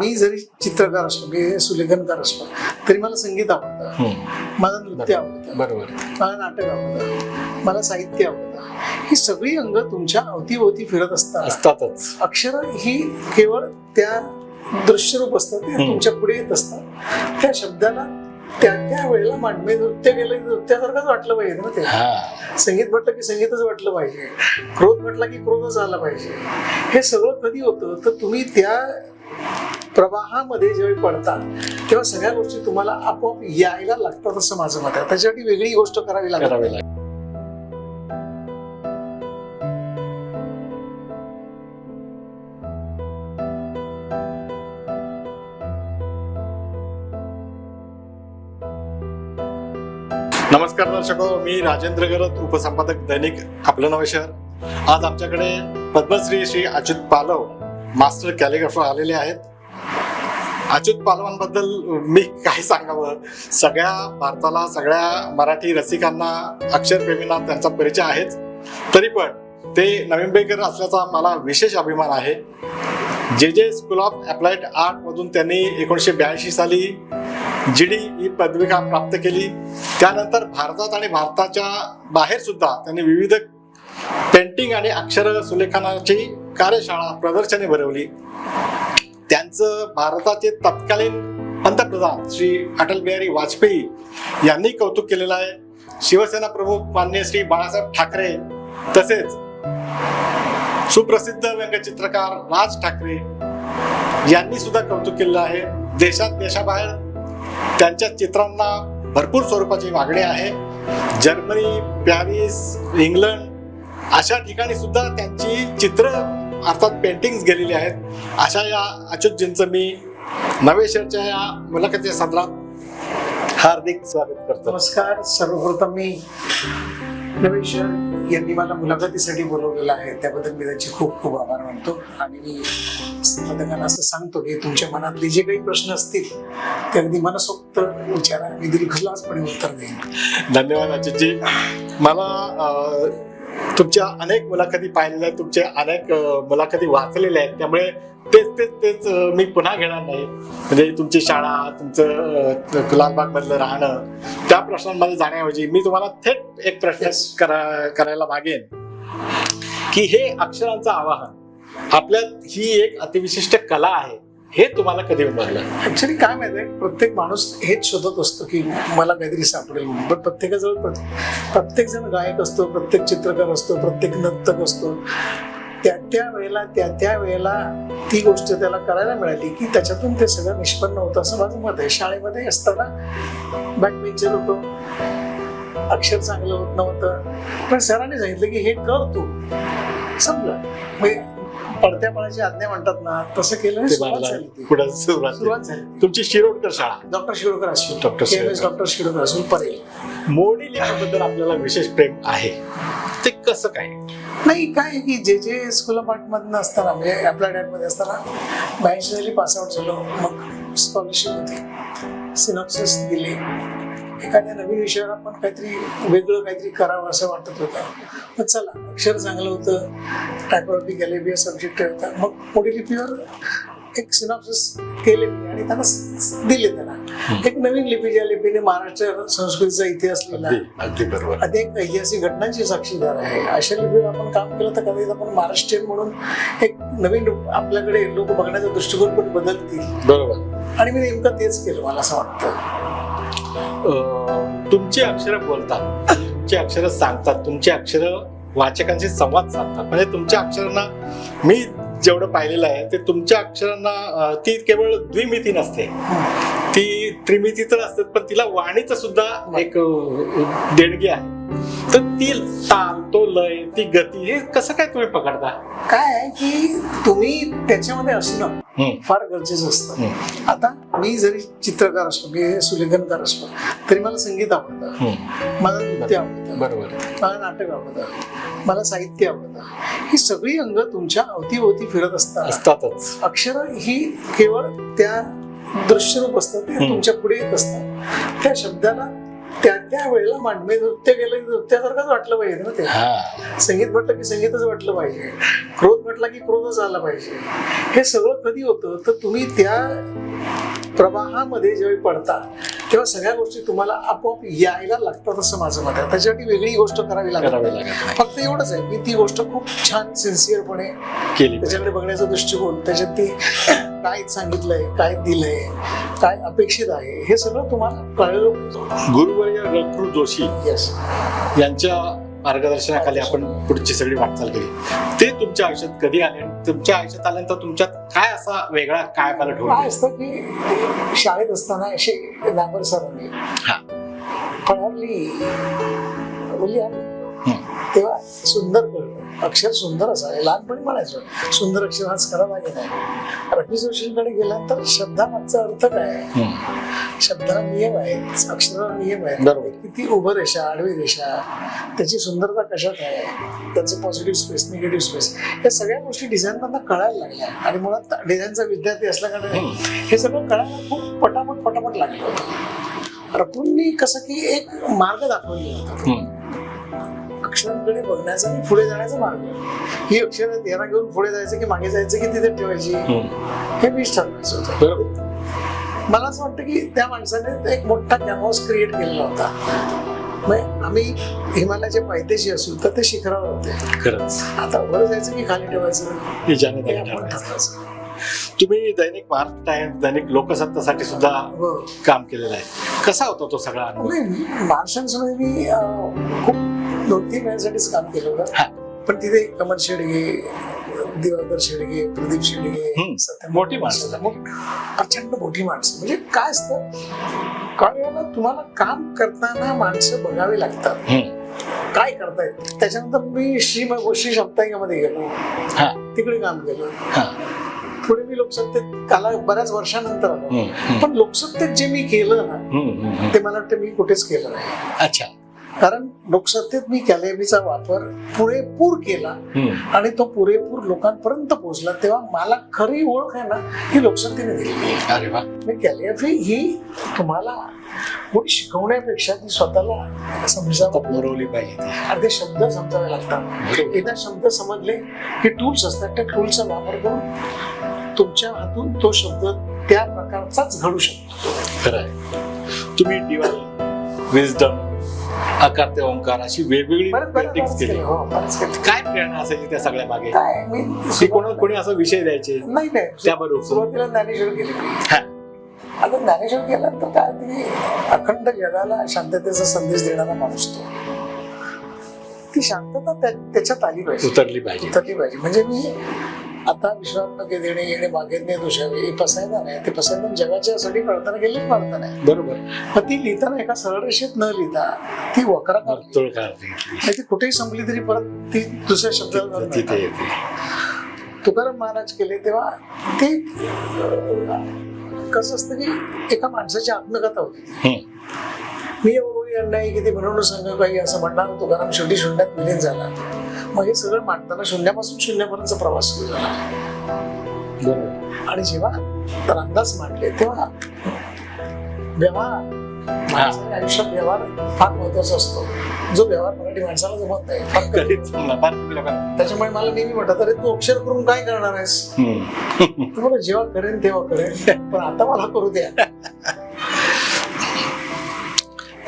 मी जरी चित्रकार असलो मी सुलेखनकार असलो तरी मला संगीत आवडतं. हम्म. मला नृत्य आवडतं. बरोबर. मला नाटक आवडतं. मला साहित्य आवडतं. ही सगळी अंग तुमच्या अवतीभोवती फिरत असतात. असतातच. अक्षर ही केवळ त्या दृश्यरूप असतात. तुमच्यापुढे येत असतात. त्या शब्दाला त्या त्या वेळेला मांडमे नृत्य केलं की नृत्यासारखंच वाटलं पाहिजे ना ते. हा. संगीत म्हटलं की संगीतच वाटलं पाहिजे. क्रोध म्हटला की क्रोधच आला पाहिजे. हे सगळं कधी होतं? तर तुम्ही त्या प्रवाहामध्ये जेव्हा पडतात तेव्हा सगळ्या गोष्टी तुम्हाला आपोआप यायला लागतात असं माझं मत आहे. त्याच्यासाठी वेगळी गोष्ट करावी लागते. लागेल नमस्कार दर्शको मी राजेंद्र गरत उपसंपादक दैनिक आपलं नवं शहर. आज आमच्याकडे पद्मश्री श्री अच्युत पालव मास्टर कॅलिग्राफर आलेले आहेत. अच्युत पालवांबद्दल मी काय सांगावं? सगळ्या भारताला सगळ्या मराठी रसिकांना अक्षरप्रेमींना त्यांचा परिचय आहेच. तरी पण ते नवीनबेकर असल्याचा मला विशेष अभिमान आहे. जे जे स्कूल ऑफ अप्लाइड आर्ट मधून त्यांनी एकोणीसशे ब्याऐंशी साली जी डी ही पदविका प्राप्त केली. त्यानंतर भारतात आणि भारताच्या बाहेर सुद्धा त्यांनी विविध पेंटिंग आणि अक्षर सुलेखनाची कार्यशाळा प्रदर्शने भरवली. त्यांचं भारताचे तत्कालीन पंतप्रधान श्री अटल बिहारी वाजपेयी यांनी कौतुक केलेलं आहे. शिवसेना प्रमुख मान्य श्री बाळासाहेब ठाकरे तसेच सुप्रसिद्ध व्यंगचित्रकार राज ठाकरे यांनी सुद्धा कौतुक केलेलं आहे. देशात देशाबाहेर त्यांच्या चित्रांना भरपूर स्वरूपाची मागणी आहे. जर्मनी पॅरिस इंग्लंड अशा ठिकाणी सुद्धा त्यांची चित्र अर्थात पेंटिंग्स गेलेली आहेत. अशा या अच्युतजींचं मी नवेश्वरच्या या मुलाखतीच्या सत्रात हार्दिक स्वागत करतो. नमस्कार. सर्वप्रथम मी नवेश्वर यांनी मला मुलाखतीसाठी बोलवलेलं आहे. त्याबद्दल मी त्यांचे खूप खूप आभार मानतो. आणि मी संपादकांना असं सांगतो की तुमच्या मनातले जे काही प्रश्न असतील ते अगदी मनसोक्त विचारा. मी दिलखुलासपणे उत्तर देईन. धन्यवाद अच्युतजी. मला तुमच्या अनेक मुलाखती पाहिलेल्या आहेत तुमचे अनेक मुलाखती वाचलेल्या आहेत. त्यामुळे तेच तेच तेच मी पुन्हा घेणार नाही. म्हणजे तुमची शाळा तुमचं लालबाग मधलं राहणं त्या प्रश्नांमध्ये जाण्याऐवजी मी तुम्हाला थेट एक प्रश्न. करा करायला मागेन. की हे अक्षरांचं आवाहन आपल्यात ही एक अतिविशिष्ट कला आहे. हे तुम्हाला कधी उमगलं ऍक्च्युली काय माहिती आहे? प्रत्येक माणूस हेच शोधत असतो की मला काहीतरी सापडेल म्हणून. पण प्रत्येकाजवळ प्रत्येक जण गायक असतो प्रत्येक चित्रकार असतो प्रत्येक नर्तक असतो. त्या त्या वेळेला त्या त्या वेळेला ती गोष्ट त्याला करायला मिळाली की त्याच्यातून ते सगळं निष्पन्न होतं असं माझं मत आहे. शाळेमध्ये असताना बॅडमिंटन होतो. अक्षर चांगलं होत नव्हतं. पण सरांनी सांगितलं की हे कर तू. समजा म्हणजे पडत्या पणाची आज्ञा म्हणतात ना तसं केलं सुरुवात झाली. पुढे सुरुवात तुमची शिरोडकर शाळा. डॉक्टर शिरोडकर असून डॉक्टर. डॉक्टर शिरोडकर असून परेल. मोडी लिहिण्याबद्दल आपल्याला विशेष प्रेम आहे. ते कसं काय? नाही काय की जे जे स्कूल ऑफ आर्ट मधनं असताना म्हणजे अप्लाइड आर्टमध्ये असताना ब्याऐंशी साली पास आउट झालो मग स्कॉलरशिप होती. सिनॉप्सिस दिले. एखाद्या नवीन विषयावर आपण काहीतरी वेगळं काहीतरी करावं असं वाटत होतं. मग चला अक्षर चांगलं होतं टायपोग्राफी गॅलेबिया सब्जेक्ट होता. मग मोठी लिपीवर एक सिनॉप्सिस केले मी आणि त्यांना दिले त्यांना एक नवीन लिपी ज्या लिपीने महाराष्ट्र संस्कृतीचा इतिहास लिहिला. बरोबर. अनेक ऐतिहासिक घटनांची साक्षीदार आहे. अशा लिपीवर आपण काम केलं तर कदाचित आपण महाराष्ट्रीयन म्हणून एक नवीन आपल्याकडे लोक बघण्याचा दृष्टिकोन पण बदलतील. बरोबर. आणि मी नेमकं तेच केलं मला असं वाटतं. तुमची अक्षरं बोलतात. तुमची अक्षरं सांगतात. तुमची अक्षरं वाचकांशी संवाद साधतात. म्हणजे तुमच्या अक्षरांना मी जेवढं पाहिलेलं आहे ते तुमच्या अक्षरांना ती केवळ द्विमिती नसते. ती त्रिमिती तर असते पण तिला वाणीचं सुद्धा एक देणगी आहे. तर ती ताल तो लय ती गती. हे कसं काय तुम्ही पकडता? काय आहे की तुम्ही त्याच्यामध्ये असणं. फार गरजेचं असतं. आता मी जरी चित्रकार असलो मी सुलेखनकार असलो तरी मला संगीत आवडतं. मला नृत्य आवडतं. बरोबर. मला नाटक आवडतं. मला साहित्य आवडतं. ही सगळी अंग तुमच्या अवतीभोवती फिरत असतात. असतातच. अक्षर ही केवळ त्या दृश्यरूप असतात ते. तुमच्यापुढे येत असतात. त्या शब्दाला त्या त्या वेळेला मांडवे नृत्य केलं की नृत्यासारखंच वाटलं पाहिजे ना ते. हा. संगीत म्हटलं की संगीतच वाटलं पाहिजे. क्रोध म्हटला की क्रोधच आला पाहिजे. हे सगळं कधी होतं? तर तुम्ही त्या प्रवाहामध्ये ज्यावेळी पडता तेव्हा सगळ्या गोष्टी तुम्हाला आपोआप यायला लागतात असं माझं मत आहे त्याच्यासाठी वेगळी गोष्ट करावी लागत नाही. फक्त एवढंच आहे की ती गोष्ट खूप छान सिन्सिअरपणे केली. त्याच्याकडे बघण्याचा दृष्टिकोन त्याच्यात ती काय सांगितलंय काय दिलंय काय अपेक्षित आहे हे सगळं तुम्हाला कळलं गुरुवर्य रघुर जोशी येस यांच्या मार्गदर्शनाखाली आपण पुढची सगळी वाटचाल केली. ते तुमच्या आयुष्यात कधी आले आणि तुमच्या आयुष्यात आल्यानंतर तुमच्यात काय असा वेगळा काय मला ठेवलं असतं की शाळेत असताना असे नांबर सरांनी हा. मुली हम्म. तेव्हा सुंदर कळलं. अक्षर सुंदर असावे. लहानपणी म्हणायचो. सुंदर अक्षर हाच खरा नाही. रवी जोशींकडे गेल्यानंतर शब्दामागचा अर्थ काय? आहे. शब्दाला नियम आहेत अक्षराला नियम आहेत बरोबर. किती उभं रेषा आडवी रेषा त्याची सुंदरता कशात आहे? त्याचं पॉझिटिव्ह स्पेस निगेटिव्ह स्पेस या सगळ्या गोष्टी डिझाईनमधनं कळायला लागल्या. आणि मुळात डिझाईनचा विद्यार्थी असल्याकडे. हे सगळं कळायला खूप पटापट पटापट लागलं होतं. रकुंनी कसं की एक मार्ग दाखवलेला होता. अक्षरांकडे बघण्याचा आणि पुढे जाण्याचा मार्ग ही अक्षर याला घेऊन पुढे जायचं की मागे जायचं की तिथे ठेवायची? हम्म. हे मीच ठरवायचं होतं. बरोबर. मला असं वाटतं की त्या माणसाने एक मोठा कॅनव्हास क्रिएट केलेला होता. मग आम्ही हिमालयाच्या पायथ्याशी असू तर ते शिखरावर होते. खरंच. आता वर जायचं की खाली ठेवायचं? हे ज्याने हे त्याने आपण ठरवायचं. ठरवायचं. तुम्ही दैनिक महाराष्ट्र टाइम्स दैनिक लोकसत्तासाठी सुद्धा हो. काम केलेलं आहे. कसा होता तो सगळा अनुभव? नाही महाराष्ट्रांसमोर मी खूप दोन तीन वेळासाठीच काम केलं. होतं. पण तिथे कमल शेडगे दिवाकर शेडगे प्रदीप शेडगे मोठी माणसं. प्रचंड मोठी माणसं. म्हणजे काय असतं? काही वेळेला तुम्हाला काम करताना माणसं बघावी लागतात. काय करतायत? त्याच्यानंतर मी श्री श्री सप्ताहिकामध्ये गेलो. हा. तिकडे काम केलं. हा. पुढे मी लोकसत्तेत काला बऱ्याच वर्षानंतर आलो. पण लोकसत्तेत जे मी केलं ना. ते मला वाटतं मी कुठेच केलं नाही. अच्छा. कारण लोकसत्तेत मी कॅलेमीचा वापर पुरेपूर केला. आणि तो पुरेपूर लोकांपर्यंत पोहोचला तेव्हा मला खरी ओळख आहे ना ही लोकसत्तेने अरे वा मी कॅलिग्राफी ही तुम्हाला कोणी शिकवण्यापेक्षा ती स्वतःला समजावं मुरवली पाहिजे ती. अर्धे शब्द समजावे लागतात. एकदा शब्द समजले की टूल्स असतात त्या टूलचा वापर करून तुमच्या हातून तो शब्द त्या प्रकारचाच घडू शकतो खरं आहे तुम्ही विजडम आकार ते ओंकार अशी वेगवेगळी बरेच बरेच पेंटिंग्स बरेच केली. केले हो बरेच केले. काय प्रेरणा असायची त्या सगळ्या मागे? काय? मी की कोणा कोणी असा विषय द्यायचे? नाही नाही. त्याबरोबर. सुरुवातीला ज्ञानेश्वर केली हा. आता ज्ञानेश्वर केल्यानंतर काय तुम्ही अखंड जगाला शांततेचा संदेश देणारा माणूस तो. ती शांतता त्या- त्याच्यात आली पाहिजे. उतरली पाहिजे. उतरली पाहिजे. म्हणजे मी आता विश्वात्मक देणे येणे मागेने दोषावे हे पसायदान आहे. ते पसायदान जगाच्यासाठी प्रार्थना केली प्रार्थना आहे. बरोबर. पण ती लिहिताना एका सरळ रेषेत न लिहिता ती वक्राकार नाही ती कुठेही संपली तरी परत ती दुसऱ्या शब्दाला तुकाराम महाराज केले तेव्हा ते कसं असतं की एका माणसाची आत्मकथा होती. मी अवघडी अन्याय किती म्हणून सांग काही? असं म्हणणार तुकाराम शेवटी शून्यात विलीन झाला. मग हे सगळं मांडताना शून्यापासून शून्यापर्यंतचा प्रवास सुरू झाला. आणि जेव्हा रामदास मांडले तेव्हा व्यवहार आयुष्यात व्यवहार फार महत्त्वाचा असतो. जो व्यवहार मराठी माणसाला जमत नाही त्याच्यामुळे मला नेहमी म्हणतात अरे तू अक्षर करून काय करणार आहेस? बरं जेव्हा करेन तेव्हा करेन. पण आता मला करू द्या.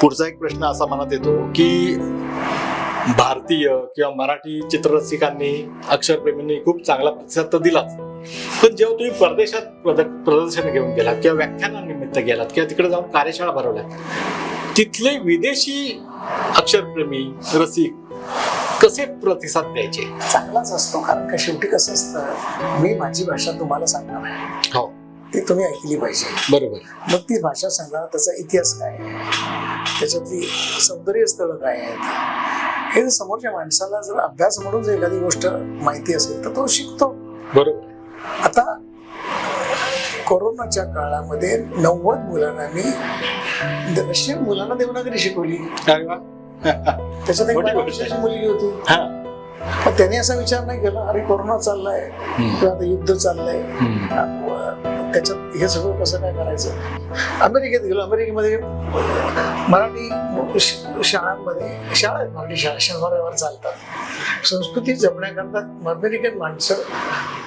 पुढचा एक प्रश्न असा मनात येतो की भारतीय किंवा मराठी चित्ररसिकांनी अक्षरप्रेमींनी खूप चांगला प्रतिसाद तर दिलाच. पण जेव्हा तुम्ही परदेशात प्रद- प्रदर्शन घेऊन गेलात किंवा व्याख्यानानिमित्त गेलात किंवा तिकडे जाऊन कार्यशाळा भरवल्यात तिथले विदेशी अक्षरप्रेमी रसिक कसे प्रतिसाद द्यायचे? चांगलाच असतो कारण का शेवटी कसं असतं मी माझी भाषा तुम्हाला सांगणार आहे. हो. ती तुम्ही ऐकली पाहिजे. बरोबर. मग ती भाषा सांगणार त्याचा इतिहास काय आहे? त्याच्यातली सौंदर्य स्थळं काय आहेत? हे समोरच्या माणसाला जर अभ्यास म्हणून जर एखादी गोष्ट माहिती असेल तर तो शिकतो. बरोबर. आता कोरोनाच्या काळामध्ये नव्वद मुलांना मी रशियन मुलांना देवनागरी शिकवली. त्याच्यात एक मुलगी होती. हा. त्याने असा विचार नाही केला अरे कोरोना चाललाय. किंवा युद्ध चाललंय. त्याच्यात हे सगळं कसं काय करायचं? अमेरिकेत गेलो. अमेरिकेमध्ये मराठी शाळांमध्ये शाळा आहेत मराठी शाळा शनिवार चालतात. संस्कृती जपण्याकरता अमेरिकन माणसं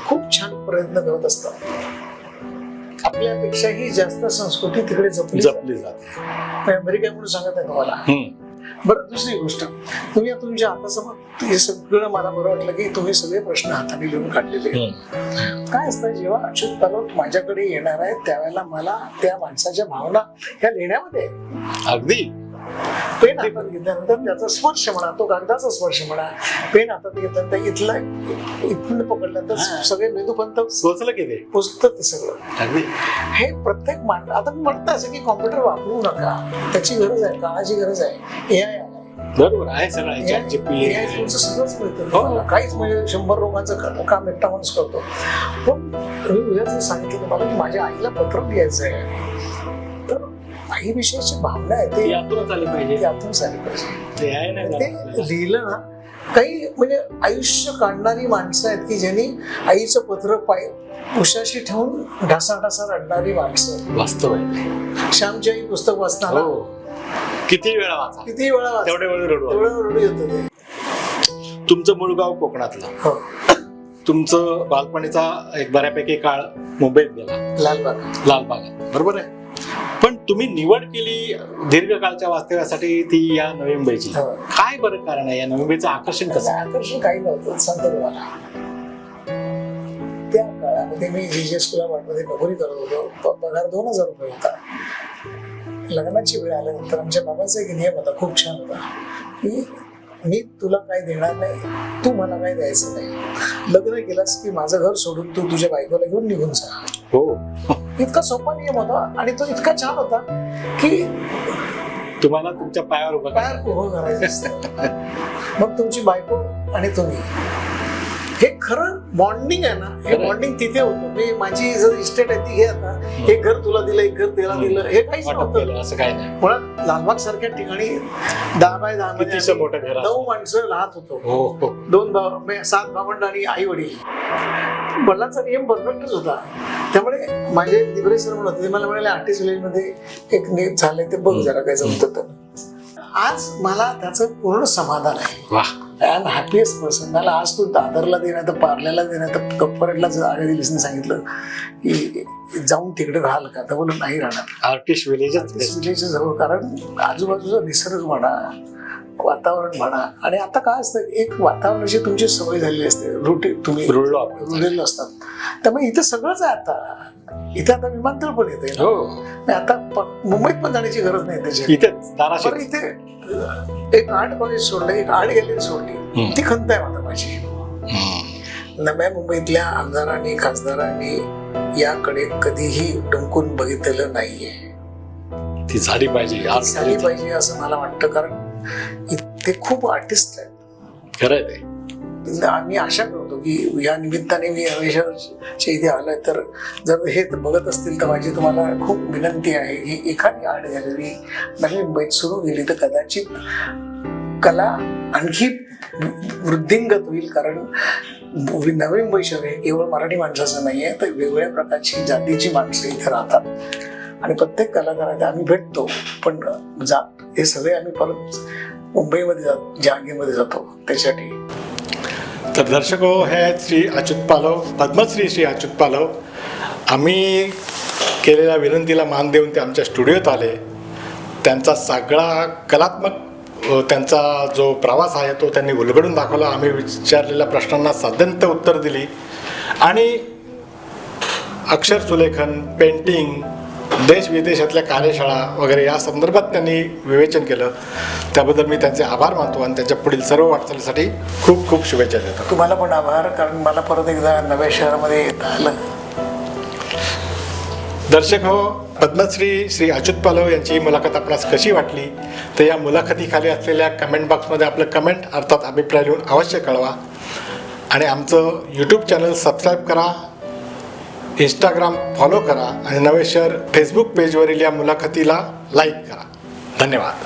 खूप छान प्रयत्न करत असतात. आपल्यापेक्षाही जास्त संस्कृती तिकडे जपली जाते. जपली जाते. अमेरिका म्हणून सांगत आहे तुम्हाला. बरं दुसरी गोष्ट तुम्ही आता तुमच्या हातासमोर हे सगळं मला बरं वाटलं की तुम्ही सगळे प्रश्न हाताने लिहून काढलेले. काय असतं जेव्हा अच्युत पालव माझ्याकडे येणार आहे त्यावेळेला मला त्या माणसाच्या भावना ह्या लिहिण्यामध्ये. अगदी पेन हातात घेतल्यानंतर त्याचा स्पर्श म्हणा तो कागदाचा स्पर्श म्हणा पेन हातात घेतल्यानंतर इथला इथून पकडल्यानंतर. सगळे मेंदूपंत सोचलं की ते? पोचतं ते सगळं. हे प्रत्येक मान आता मी म्हणतं असं की कॉम्प्युटर वापरू नका. त्याची गरज आहे काळाची गरज आहे. ए आय बरोबर आहे सगळं. सगळंच मिळतं. हो. काहीच म्हणजे शंभर लोकांचं काम एकटा माणूस करतो. पण मी उद्या सांगितलं तुम्हाला की माझ्या आईला पत्र लिहायचं आहे तर आईविषयीची भावना आहे ते यातूनच आली पाहिजे. त्यातून झाली पाहिजे. ते आहे नाही ते झालं. लिहिलं ना काही म्हणजे आयुष्य काढणारी माणसं आहेत की ज्यांनी आईचं पत्र पाय उशाशी ठेवून ढासा ढासा रडणारी माणसं वास्तव आहे. श्यामची आई पुस्तक वाचताना हो. किती वेळा वाचा? किती वेळा वाच? तेवढे वेळ रडू आले. तेवढं रडू येतं ते. तुमचं मूळ गाव कोकणातलं. हो. तुमचं बालपणीचा एक बऱ्यापैकी काळ मुंबईत गेला. लालबाग. लालबागात बरोबर आहे? तुम्ही निवड केली दीर्घकाळच्या वास्तव्यासाठी ती या नवी मुंबईची हो. काय बरं कारण आहे? या नवी मुंबईचं आकर्षण कसं? आकर्षण काही नव्हतं सांगतो तुम्हाला त्या काळामध्ये मी जे जे स्कूल मध्ये नोकरी करत होतो पगार दोन हजार रुपये होता. लग्नाची वेळ आल्यानंतर आमच्या बाबांचा एक नियम होता खूप छान होता की मी तुला काय देणार नाही तू मला काय द्यायचं नाही. लग्न केलंस की माझं घर सोडून तू तुझ्या बायकोला घेऊन निघून जा. हो. इतका सोपा नियम होता आणि तो इतका छान होता की तुम्हाला तुमच्या पायावर उभं करायचं. उभं करायचं असतं. मग तुमची बायको आणि तुम्ही. हे खरं बॉन्डिंग आहे ना हे. बॉन्डिंग तिथे होतं. मी माझी जर इस्टेट आहे ती घे आता एक घर तुला दिलं एक घर त्याला दिलं हे काहीच नव्हतं. असं काही नाही. मुळात लालबाग सारख्या ठिकाणी दहा बाय दहा मध्ये मोठं घर. नऊ माणसं राहत होतो. हो हो. दोन भाव म्हणजे सात भावंड आणि आई वडील. वडिलांचा नियम परफेक्टच होता. त्यामुळे माझे दिबरे सर म्हणत होते मला म्हणाले आर्टिस्ट विलेजमध्ये एक नीट झालंय ते बघ जरा काय जमतं तर. आज मला त्याचं पूर्ण समाधान आहे. एम हॅपीएस्ट पर्सन मला आज तू दादरला दे तर पार्ल्याला दे नाही तर कप्परेटला जागा दिलीस सांगितलं की जाऊन तिकडे राहाल का? तर बोलून नाही राहणार. आर्टिस्ट विलेजच विलेजच्या जवळ कारण आजूबाजूचा निसर्ग म्हणा वातावरण म्हणा आणि आता काय असतं एक वातावरणाची तुमची सवय झालेली असते. रुटी तुम्ही रुळलेलो असतात. त्यामुळे इथं सगळंच आहे आता. इथे आता विमानतळ पण येते हो. आता मुंबईत पण जाण्याची गरज नाही त्याची इथे अं, एक आर्ट कॉलेज सोडलं एक आर्ट गॅलरी सोडली. ती खंत आहे माझा. माझी नव्या मुंबईतल्या आमदारांनी खासदारांनी याकडे कधीही डुंकून बघितलेलं नाहीये. ती झाली पाहिजे आज झाली पाहिजे असं मला वाटतं कारण ते खूप आर्टिस्ट आहेत. खरंय ते. आम्ही आशा करतो की या निमित्ताने मी हमेशाच्या इथे आलोय. तर जर हे बघत असतील तर माझी तुम्हाला खूप विनंती आहे की एखादी आर्ट गॅलरी नवी मुंबईत सुरू केली तर कदाचित कला आणखी वृद्धिंगत होईल. कारण नवी मुंबई शहर हे केवळ मराठी माणसाचं नाही आहे तर वेगवेगळ्या प्रकारची जातीची माणसं इथे राहतात. आणि प्रत्येक कलाकाराला आम्ही भेटतो पण जा हे सगळे आम्ही परत मुंबईमध्ये जातो जागेमध्ये जातो. त्यासाठी तर दर्शक हो हे श्री अच्युत पालव पद्मश्री श्री अच्युत पालव आम्ही केलेल्या विनंतीला मान देऊन ते आमच्या स्टुडिओत आले. त्यांचा सगळा कलात्मक त्यांचा जो प्रवास आहे तो त्यांनी उलगडून दाखवला. आम्ही विचारलेल्या प्रश्नांना साध्यंत उत्तर दिली. आणि अक्षर सुलेखन पेंटिंग देश विदेशातल्या कार्यशाळा वगैरे या संदर्भात त्यांनी विवेचन केलं. त्याबद्दल मी त्यांचे आभार मानतो आणि त्यांच्या पुढील सर्व वाटचालीसाठी खूप खूप शुभेच्छा देतो. तुम्हाला पण आभार कारण मला परत एकदा नव्या शहरामध्ये येता आलं. दर्शक हो पद्मश्री श्री अच्युत पालव यांची मुलाखत आपणास कशी वाटली? तर या मुलाखतीखाली असलेल्या कमेंट बॉक्समध्ये आपलं कमेंट अर्थात अभिप्राय लिहून अवश्य कळवा. आणि आमचं यूट्यूब चॅनल सबस्क्राईब करा. इंस्टाग्राम फॉलो करा आणि नवे शहर फेसबुक पेजवरील या मुलाखतीला लाईक करा. धन्यवाद.